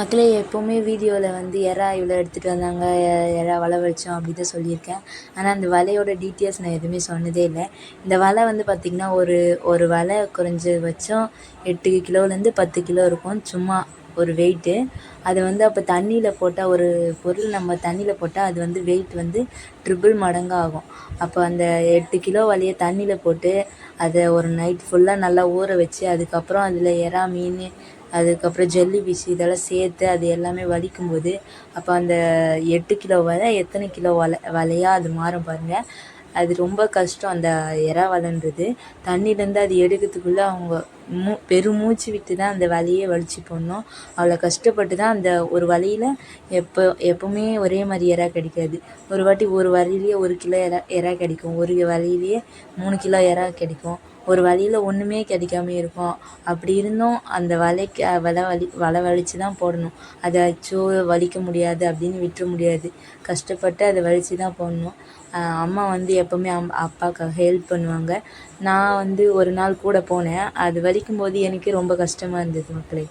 மக்களே எப்போவுமே வீடியோவில் வந்து எறா இவ்வளோ எடுத்துகிட்டு வந்தாங்க எறா வலை வச்சோம் அப்படி தான் சொல்லியிருக்கேன். ஆனால் அந்த வலையோட டீட்டெயில்ஸ் நான் எதுவுமே சொன்னதே இல்லை. இந்த வலை வந்து பார்த்திங்கன்னா ஒரு ஒரு வலை வச்சோம் எட்டு கிலோலேருந்து பத்து கிலோ இருக்கும். சும்மா ஒரு வெயிட்டு அது வந்து அப்போ தண்ணியில் போட்டால் ஒரு பொருள் நம்ம தண்ணியில் போட்டால் அது வந்து வெயிட் வந்து ட்ரிபிள் மடங்கு ஆகும் அப்போ அந்த எட்டு கிலோ வலையை தண்ணியில் போட்டு அதை ஒரு நைட் ஃபுல்லாக நல்லா ஊற வச்சு அதுக்கப்புறம் அதில் எறா மீன் அதுக்கப்புறம் ஜல்லி ஃபிஷ் இதெல்லாம் சேர்த்து அது எல்லாமே வலிக்கும்போது அப்போ அந்த எட்டு கிலோ வலை எத்தனை கிலோ வலை வலையாக அது மாறும் பாருங்கள் அது ரொம்ப கஷ்டம் அந்த இறா வலைன்றது தண்ணியிலேருந்து அது எடுக்கிறதுக்குள்ளே அவங்க மூ பெருமூச்சு விட்டு தான் அந்த வலையே வலிச்சு போடணும். அவ்வளோ கஷ்டப்பட்டு தான் அந்த ஒரு வலையில் எப்போ எப்போவுமே ஒரே மாதிரி இறா கிடைக்காது. ஒரு வாட்டி ஒரு வலையிலேயே ஒரு கிலோ இறா இறா கிடைக்கும். ஒரு வலையிலேயே மூணு கிலோ இறா கிடைக்கும். ஒரு வலையில் ஒன்றுமே கிடைக்காம இருக்கும். அப்படி இருந்தும் அந்த வலைக்கு வலை வலி வலை வலிச்சு தான் போடணும். அதை அச்சோ வலிக்க முடியாது அப்படின்னு விட்டுற முடியாது. கஷ்டப்பட்டு அதை வலிச்சு தான் போடணும் அம்மா வந்து எப்போவுமே அம் அப்பாவுக்கு ஹெல்ப் பண்ணுவாங்க. நான் வந்து ஒரு நாள் கூட போனேன். அது வலிக்கும் போது எனக்கே ரொம்ப கஷ்டமாக இருந்தது மக்களே.